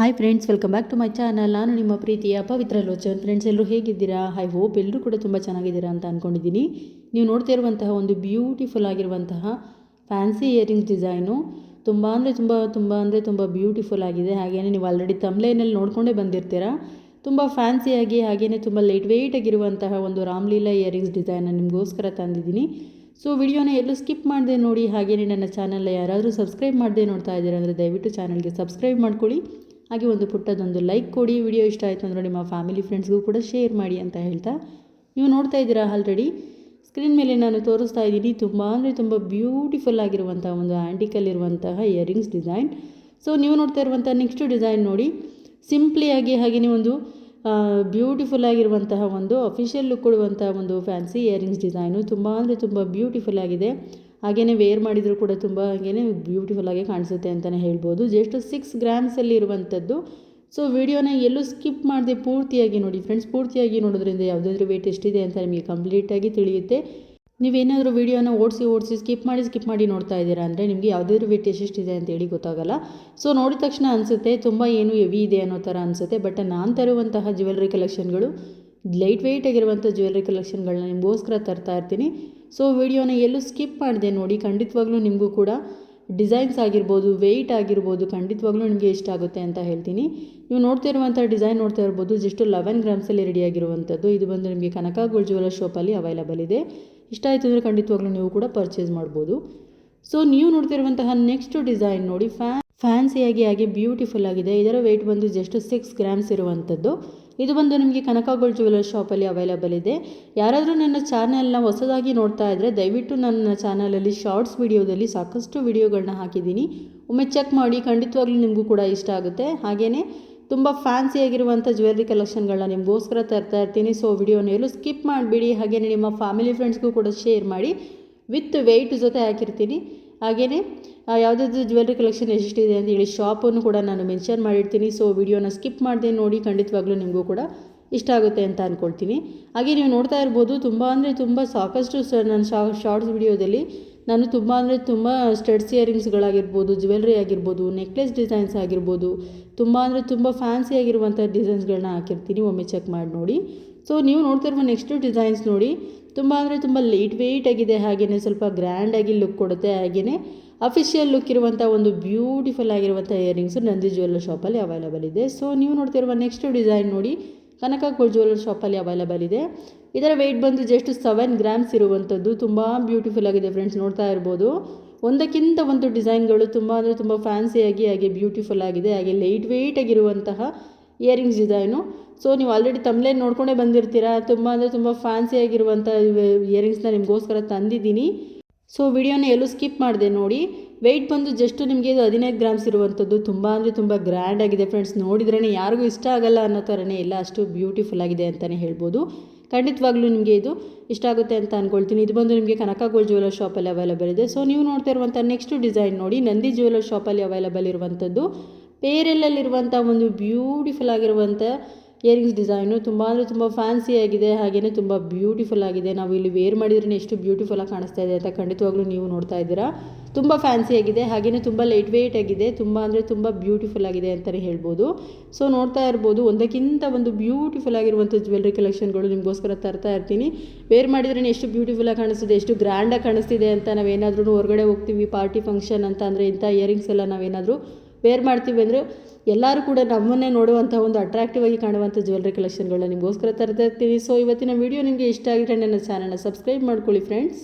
Hi friends welcome back to my channel ನಾನು ನಿಮ್ಮ ಪ್ರೀತಿಯ ಪವಿತ್ರ ಲೋಚನ್. ಫ್ರೆಂಡ್ಸ್ ಎಲ್ಲರೂ ಹೇಗಿದ್ದೀರಾ? ಐ ಹೋಪ್ ಎಲ್ಲರೂ ಕೂಡ ತುಂಬ ಚೆನ್ನಾಗಿದ್ದೀರಾ ಅಂತ ಅಂದ್ಕೊಂಡಿದ್ದೀನಿ ನೀವು ನೋಡ್ತಾ ಇರುವಂತಹ ಒಂದು ಬ್ಯೂಟಿಫುಲ್ ಆಗಿರುವಂತಹ ಫ್ಯಾನ್ಸಿ ಇಯರಿಂಗ್ಸ್ ಡಿಸೈನು ತುಂಬ ಅಂದರೆ ತುಂಬ ತುಂಬ ಅಂದರೆ ತುಂಬ ಬ್ಯೂಟಿಫುಲ್ ಆಗಿದೆ. ಹಾಗೆಯೇ ನೀವು ಆಲ್ರೆಡಿ ತಮ್ಲೈನಲ್ಲಿ ನೋಡ್ಕೊಂಡೇ ಬಂದಿರ್ತೀರಾ. ತುಂಬ ಫ್ಯಾನ್ಸಿಯಾಗಿ ಹಾಗೆಯೇ ತುಂಬ ಲೈಟ್ ವೆಯ್ಟ್ ಆಗಿರುವಂತಹ ಒಂದು ರಾಮ್ಲೀಲಾ ಇಯರಿಂಗ್ಸ್ ಡಿಸೈನ ನಿಮಗೋಸ್ಕರ ತಂದಿದ್ದೀನಿ. ಸೊ ವಿಡಿಯೋನ ಎಲ್ಲೂ ಸ್ಕಿಪ್ ಮಾಡದೆ ನೋಡಿ ಹಾಗೆಯೇ ನನ್ನ ಚಾನಲ್ನ ಯಾರಾದರೂ ಸಬ್ಸ್ಕ್ರೈಬ್ ಮಾಡದೆ ನೋಡ್ತಾ ಇದ್ದೀರಾ ಅಂದರೆ ದಯವಿಟ್ಟು ಚಾನಲ್ಗೆ ಸಬ್ಸ್ಕ್ರೈಬ್ ಮಾಡ್ಕೊಳ್ಳಿ. ಹಾಗೆ ಒಂದು ಪುಟ್ಟದೊಂದು ಲೈಕ್ ಕೊಡಿ. ವಿಡಿಯೋ ಇಷ್ಟ ಆಯಿತು ಅಂದರೆ ನಿಮ್ಮ ಫ್ಯಾಮಿಲಿ ಫ್ರೆಂಡ್ಸ್ಗೂ ಕೂಡ ಶೇರ್ ಮಾಡಿ ಅಂತ ಹೇಳ್ತಾ ನೀವು ನೋಡ್ತಾ ಇದ್ದೀರಾ ಆಲ್ರೆಡಿ ಸ್ಕ್ರೀನ್ ಮೇಲೆ ನಾನು ತೋರಿಸ್ತಾ ಇದ್ದೀನಿ. ತುಂಬ ಅಂದರೆ ತುಂಬ ಬ್ಯೂಟಿಫುಲ್ ಆಗಿರುವಂಥ ಒಂದು ಆ್ಯಂಟಿಕಲ್ಲಿರುವಂತಹ ಇಯರಿಂಗ್ಸ್ ಡಿಸೈನ್ ಸೊ ನೀವು ನೋಡ್ತಾ ಇರುವಂಥ ನೆಕ್ಸ್ಟ್ ಡಿಸೈನ್ ನೋಡಿ. ಸಿಂಪ್ಲಿಯಾಗಿ ಹಾಗೆಯೇ ಒಂದು ಬ್ಯೂಟಿಫುಲ್ ಆಗಿರುವಂತಹ ಒಂದು ಅಫಿಷಿಯಲ್ ಲುಕ್ ಕೊಡುವಂಥ ಒಂದು ಫ್ಯಾನ್ಸಿ ಇಯರಿಂಗ್ಸ್ ಡಿಸೈನು ತುಂಬ ಅಂದರೆ ತುಂಬ ಬ್ಯೂಟಿಫುಲ್ ಆಗಿದೆ. ಹಾಗೆಯೇ ವೇರ್ ಮಾಡಿದರೂ ಕೂಡ ತುಂಬ ಹಾಗೆಯೇ ಬ್ಯೂಟಿಫುಲ್ಲಾಗಿ ಕಾಣಿಸುತ್ತೆ ಅಂತಲೇ ಹೇಳ್ಬೋದು. ಜಸ್ಟ್ ಸಿಕ್ಸ್ ಗ್ರಾಮ್ಸಲ್ಲಿ ಇರುವಂಥದ್ದು ಸೊ ವಿಡಿಯೋನ ಎಲ್ಲೂ ಸ್ಕಿಪ್ ಮಾಡದೆ ಪೂರ್ತಿಯಾಗಿ ನೋಡಿ ಫ್ರೆಂಡ್ಸ್ ಪೂರ್ತಿಯಾಗಿ ನೋಡೋದ್ರಿಂದ ಯಾವುದಾದ್ರೂ ವೇಟ್ ಎಷ್ಟಿದೆ ಅಂತ ನಿಮಗೆ ಕಂಪ್ಲೀಟಾಗಿ ತಿಳಿಯುತ್ತೆ. ನೀವೇನಾದರೂ ವೀಡಿಯೋನ ಓಡಿಸಿ ಓಡಿಸಿ ಸ್ಕಿಪ್ ಮಾಡಿ ಸ್ಕಿಪ್ ಮಾಡಿ ನೋಡ್ತಾ ಇದ್ದೀರಾ ಅಂದರೆ ನಿಮಗೆ ಯಾವುದಾದ್ರೂ ವೇಟ್ ಎಷ್ಟಿದೆ ಅಂತೇಳಿ ಗೊತ್ತಾಗಲ್ಲ. ಸೊ ನೋಡಿದ ತಕ್ಷಣ ಅನಿಸುತ್ತೆ ತುಂಬ ಏನು ಹೆವಿ ಇದೆ ಅನ್ನೋ ಥರ ಅನಿಸುತ್ತೆ. ಬಟ್ ನಾನು ತರುವಂತಹ ಜ್ಯುವೆಲ್ರಿ ಕಲೆಕ್ಷನ್ಗಳು ಲೈಟ್ ವೆಯ್ಟ್ ಆಗಿರುವಂಥ ಜ್ಯುವೆಲ್ರಿ ಕಲೆಕ್ಷನ್ಗಳನ್ನ ನಿಮಗೋಸ್ಕರ ತರ್ತಾ ಇರ್ತೀನಿ. ಸೊ ವಿಡಿಯೋನ ಎಲ್ಲೂ ಸ್ಕಿಪ್ ಮಾಡಿದೆ ನೋಡಿ. ಖಂಡಿತವಾಗ್ಲೂ ನಿಮಗೂ ಕೂಡ ಡಿಸೈನ್ಸ್ ಆಗಿರ್ಬೋದು ವೆಯ್ಟ್ ಆಗಿರ್ಬೋದು ಖಂಡಿತವಾಗ್ಲೂ ನಿಮಗೆ ಇಷ್ಟ ಆಗುತ್ತೆ ಅಂತ ಹೇಳ್ತೀನಿ. ನೀವು ನೋಡ್ತಾ ಇರುವಂಥ ಡಿಸೈನ್ ನೋಡ್ತಾ ಇರ್ಬೋದು. ಜಸ್ಟ್ ಲೆವೆನ್ ಗ್ರಾಮ್ಸಲ್ಲಿ ರೆಡಿಯಾಗಿರುವಂಥದ್ದು ಇದು ಬಂದು ನಿಮಗೆ ಕನಕ ಗೋಲ್ಡ್ ಜ್ಯುವೆಲರ್ ಶಾಪಲ್ಲಿ ಅವೈಲಬಲ್ ಇದೆ. ಇಷ್ಟ ಆಯಿತು ಅಂದರೆ ಖಂಡಿತವಾಗ್ಲೂ ನೀವು ಕೂಡ ಪರ್ಚೇಸ್ ಮಾಡ್ಬೋದು. ಸೊ ನೀವು ನೋಡ್ತಿರುವಂತಹ ನೆಕ್ಸ್ಟ್ ಡಿಸೈನ್ ನೋಡಿ. ಫ್ಯಾನ್ ಫ್ಯಾನ್ಸಿಯಾಗಿ ಹಾಗೆ ಬ್ಯೂಟಿಫುಲ್ ಆಗಿದೆ. ಇದರ ವೆಯ್ಟ್ ಬಂದು ಜಸ್ಟ್ ಸಿಕ್ಸ್ ಗ್ರಾಮ್ಸ್ ಇರುವಂಥದ್ದು. ಇದು ಬಂದು ನಿಮಗೆ ಕನಕ ಗೋಲ್ಡ್ ಜ್ಯುವೆಲರ್ ಶಾಪಲ್ಲಿ ಅವೈಲಬಲ್ ಇದೆ. ಯಾರಾದರೂ ನನ್ನ ಚಾನಲ್ನ ಹೊಸದಾಗಿ ನೋಡ್ತಾ ಇದ್ದರೆ ದಯವಿಟ್ಟು ನನ್ನ ಚಾನಲಲ್ಲಿ ಶಾರ್ಟ್ಸ್ ವಿಡಿಯೋದಲ್ಲಿ ಸಾಕಷ್ಟು ವಿಡಿಯೋಗಳನ್ನ ಹಾಕಿದ್ದೀನಿ. ಒಮ್ಮೆ ಚೆಕ್ ಮಾಡಿ ಖಂಡಿತವಾಗ್ಲೂ ನಿಮಗೂ ಕೂಡ ಇಷ್ಟ ಆಗುತ್ತೆ. ಹಾಗೆಯೇ ತುಂಬ ಫ್ಯಾನ್ಸಿ ಆಗಿರುವಂಥ ಜ್ಯುವೆಲ್ರಿ ಕಲೆಕ್ಷನ್ಗಳನ್ನ ನಿಮಗೋಸ್ಕರ ತರ್ತಾ ಇರ್ತೀನಿ. ಸೊ ವಿಡಿಯೋನ ಎಲ್ಲೂ ಸ್ಕಿಪ್ ಮಾಡಿಬಿಡಿ. ಹಾಗೆಯೇ ನಿಮ್ಮ ಫ್ಯಾಮಿಲಿ ಫ್ರೆಂಡ್ಸ್ಗೂ ಕೂಡ ಶೇರ್ ಮಾಡಿ. ವಿತ್ ವೆಯ್ಟ್ ಜೊತೆ ಹಾಕಿರ್ತೀನಿ. ಹಾಗೆಯೇ ಯಾವುದಾದ್ರು ಜ್ಯುವೆಲ್ರಿ ಕಲೆಕ್ಷನ್ ಎಷ್ಟಿದೆ ಅಂತ ಹೇಳಿ ಶಾಪನ್ನು ಕೂಡ ನಾನು ಮೆನ್ಷನ್ ಮಾಡಿರ್ತೀನಿ. ಸೊ ವಿಡಿಯೋನ ಸ್ಕಿಪ್ ಮಾಡಿದೆ ನೋಡಿ ಖಂಡಿತವಾಗ್ಲೂ ನಿಮಗೂ ಕೂಡ ಇಷ್ಟ ಆಗುತ್ತೆ ಅಂತ ಅಂದ್ಕೊಳ್ತೀನಿ ಹಾಗೆ ನೀವು ನೋಡ್ತಾ ಇರ್ಬೋದು, ತುಂಬ ಅಂದರೆ ತುಂಬ ಸಾಕಷ್ಟು ಸ, ನನ್ನ ಶಾ ಶಾರ್ಟ್ಸ್ ವಿಡಿಯೋದಲ್ಲಿ ನಾನು ತುಂಬ ಅಂದರೆ ತುಂಬ ಸ್ಟಡ್ಸ್ ಇಯರಿಂಗ್ಸ್ಗಳಾಗಿರ್ಬೋದು ಜ್ಯುವೆಲ್ರಿ ಆಗಿರ್ಬೋದು ನೆಕ್ಲೆಸ್ ಡಿಸೈನ್ಸ್ ಆಗಿರ್ಬೋದು, ತುಂಬ ಅಂದರೆ ತುಂಬ ಫ್ಯಾನ್ಸಿ ಆಗಿರುವಂಥ ಡಿಸೈನ್ಸ್ಗಳನ್ನ ಹಾಕಿರ್ತೀನಿ. ಒಮ್ಮೆ ಚೆಕ್ ಮಾಡಿ ನೋಡಿ. ಸೊ ನೀವು ನೋಡ್ತಿರುವ ನೆಕ್ಸ್ಟ್ ಡಿಸೈನ್ಸ್ ನೋಡಿ, ತುಂಬ ಅಂದರೆ ತುಂಬ ಲೈಟ್ ವೆಯ್ಟ್ ಆಗಿದೆ ಹಾಗೆಯೇ ಸ್ವಲ್ಪ ಗ್ರ್ಯಾಂಡಾಗಿ ಲುಕ್ ಕೊಡುತ್ತೆ ಹಾಗೆಯೇ ಅಫಿಷಿಯಲ್ ಲುಕ್ ಇರುವಂಥ ಒಂದು ಬ್ಯೂಟಿಫುಲ್ ಆಗಿರುವಂಥ ಇಯರಿಂಗ್ಸು ನಂದಿ ಜ್ಯುವೆಲ್ಲರ್ ಶಾಪಲ್ಲಿ ಅವೈಲಬಲ್ ಇದೆ. ಸೊ ನೀವು ನೋಡ್ತಿರುವ ನೆಕ್ಸ್ಟ್ ಡಿಸೈನ್ ನೋಡಿ, ಕನಕ ಗೋಲ್ಡ್ ಜ್ಯುವೆಲ್ಲರ್ ಶಾಪಲ್ಲಿ ಅವೈಲಬಲ್ ಇದೆ. ಇದರ ವೆಯ್ಟ್ ಬಂದು ಜಸ್ಟ್ ಸೆವೆನ್ ಗ್ರಾಮ್ಸ್ ಇರುವಂಥದ್ದು ತುಂಬ ಬ್ಯೂಟಿಫುಲ್ ಆಗಿದೆ ಫ್ರೆಂಡ್ಸ್ ನೋಡ್ತಾ ಇರ್ಬೋದು. ಒಂದಕ್ಕಿಂತ ಒಂದು ಡಿಸೈನ್ಗಳು ತುಂಬ ಅಂದರೆ ತುಂಬ ಫ್ಯಾನ್ಸಿಯಾಗಿ ಹಾಗೆ ಬ್ಯೂಟಿಫುಲ್ ಆಗಿದೆ, ಹಾಗೆ ಲೈಟ್ ವೆಯ್ಟ್ ಆಗಿರುವಂತಹ ಇಯರಿಂಗ್ಸ್ ಡಿಸೈನು ಸೊ ನೀವು ಆಲ್ರೆಡಿ ತಮ್ಮಲೇ ನೋಡ್ಕೊಂಡೇ ಬಂದಿರ್ತೀರಾ? ತುಂಬ ಅಂದರೆ ತುಂಬ ಫ್ಯಾನ್ಸಿ ಆಗಿರುವಂಥ ಇಯರಿಂಗ್ಸ್ನ ನಿಮಗೋಸ್ಕರ ತಂದಿದ್ದೀನಿ. ಸೊ ವಿಡಿಯೋನ ಎಲ್ಲೂ ಸ್ಕಿಪ್ ಮಾಡಿದೆ ನೋಡಿ. ವೆಯ್ಟ್ ಬಂದು ಜಸ್ಟ್ ನಿಮಗೆ ಇದು ಹದಿನೈದು ಗ್ರಾಮ್ಸ್ ಇರುವಂಥದ್ದು. ತುಂಬ ಅಂದರೆ ತುಂಬ ಗ್ರ್ಯಾಂಡ್ ಆಗಿದೆ ಫ್ರೆಂಡ್ಸ್ ನೋಡಿದ್ರೇ ಯಾರಿಗೂ ಇಷ್ಟ ಆಗಲ್ಲ ಅನ್ನೋ ಥರನೇ ಇಲ್ಲ. ಅಷ್ಟು ಬ್ಯೂಟಿಫುಲ್ ಆಗಿದೆ ಅಂತಲೇ ಹೇಳ್ಬೋದು. ಖಂಡಿತವಾಗ್ಲೂ ನಿಮಗೆ ಇದು ಇಷ್ಟ ಆಗುತ್ತೆ ಅಂತ ಅಂದ್ಕೊಳ್ತೀನಿ ಇದು ಬಂದು ನಿಮಗೆ ಕನಕ ಗೋಲ್ಡ್ ಜ್ಯುವೆಲರ್ ಶಾಪಲ್ಲಿ ಅವೈಲಬಲ್ ಇದೆ. ಸೊ ನೀವು ನೋಡ್ತಾ ಇರುವಂಥ ನೆಕ್ಸ್ಟ್ ಡಿಸೈನ್ ನೋಡಿ. ನಂದಿ ಜ್ಯುವೆಲರ್ ಶಾಪಲ್ಲಿ ಅವೈಲಬಲ್ ಇರುವಂಥದ್ದು. ಪೇರೆಲ್ಲಲ್ಲಿರುವಂಥ ಒಂದು ಬ್ಯೂಟಿಫುಲ್ ಆಗಿರುವಂಥ ಇಯರಿಂಗ್ಸ್ ಡಿಸೈನು ತುಂಬ ಅಂದರೆ ತುಂಬ ಫ್ಯಾನ್ಸಿ ಆಗಿದೆ ಹಾಗೆಯೇ ತುಂಬ ಬ್ಯೂಟಿಫುಲ್ ಆಗಿದೆ. ನಾವು ಇಲ್ಲಿ ವೇರ್ ಮಾಡಿದ್ರೆ ಎಷ್ಟು ಬ್ಯೂಟಿಫುಲ್ಲಾಗಿ ಕಾಣಿಸ್ತಾ ಇದೆ ಅಂತ ಖಂಡಿತವಾಗ್ಲೂ ನೀವು ನೋಡ್ತಾ ಇದ್ದೀರಾ. ತುಂಬ ಫ್ಯಾನ್ಸಿ ಆಗಿದೆ ಹಾಗೆಯೇ ತುಂಬ ಲೈಟ್ ವೆಯ್ಟ್ ಆಗಿದೆ, ತುಂಬ ಅಂದರೆ ತುಂಬ ಬ್ಯೂಟಿಫುಲ್ ಆಗಿದೆ ಅಂತಲೇ ಹೇಳ್ಬೋದು. ಸೊ ನೋಡ್ತಾ ಇರ್ಬೋದು, ಒಂದಕ್ಕಿಂತ ಒಂದು ಬ್ಯೂಟಿಫುಲ್ ಆಗಿರುವಂಥ ಜ್ಯುವೆಲ್ರಿ ಕಲೆಕ್ಷನ್ಗಳು ನಿಮಗೋಸ್ಕರ ತರ್ತಾ ಇರ್ತೀನಿ. ವೇರ್ ಮಾಡಿದ್ರೆ ಎಷ್ಟು ಬ್ಯೂಟಿಫುಲ್ಲಾಗಿ ಕಾಣಿಸ್ತಿದೆ, ಎಷ್ಟು ಗ್ರ್ಯಾಂಡಾಗಿ ಕಾಣಿಸ್ತಿದೆ ಅಂತ ನಾವೇನಾದ್ರೂ ಹೊರಗಡೆ ಹೋಗ್ತೀವಿ ಪಾರ್ಟಿ ಫಂಕ್ಷನ್ ಅಂತ ಅಂದರೆ ಇಂಥ ಇಯರಿಂಗ್ಸ್ ಎಲ್ಲ ನಾವೇನಾದರೂ ವೇರ್ ಮಾಡ್ತೀವಿ ಅಂದರೆ ಎಲ್ಲರೂ ಕೂಡ ನಮ್ಮನ್ನೇ ನೋಡುವಂಥ ಒಂದು ಅಟ್ರಾಕ್ಟಿವ್ ಆಗಿ ಕಾಣುವಂಥ ಜ್ಯುವೆಲ್ರಿ ಕಲೆಕ್ಷನ್ಗಳನ್ನ ನಿಮಗೋಸ್ಕರ ತರ್ತಾ ಇರ್ತೀನಿ ಸೊ ಇವತ್ತಿನ ವೀಡಿಯೋ ನಿಮಗೆ ಇಷ್ಟ ಆಗಿದ್ರೆ ನನ್ನ ಚಾನಲ್ನ ಸಬ್ಸ್ಕ್ರೈಬ್ ಮಾಡ್ಕೊಳ್ಳಿ ಫ್ರೆಂಡ್ಸ್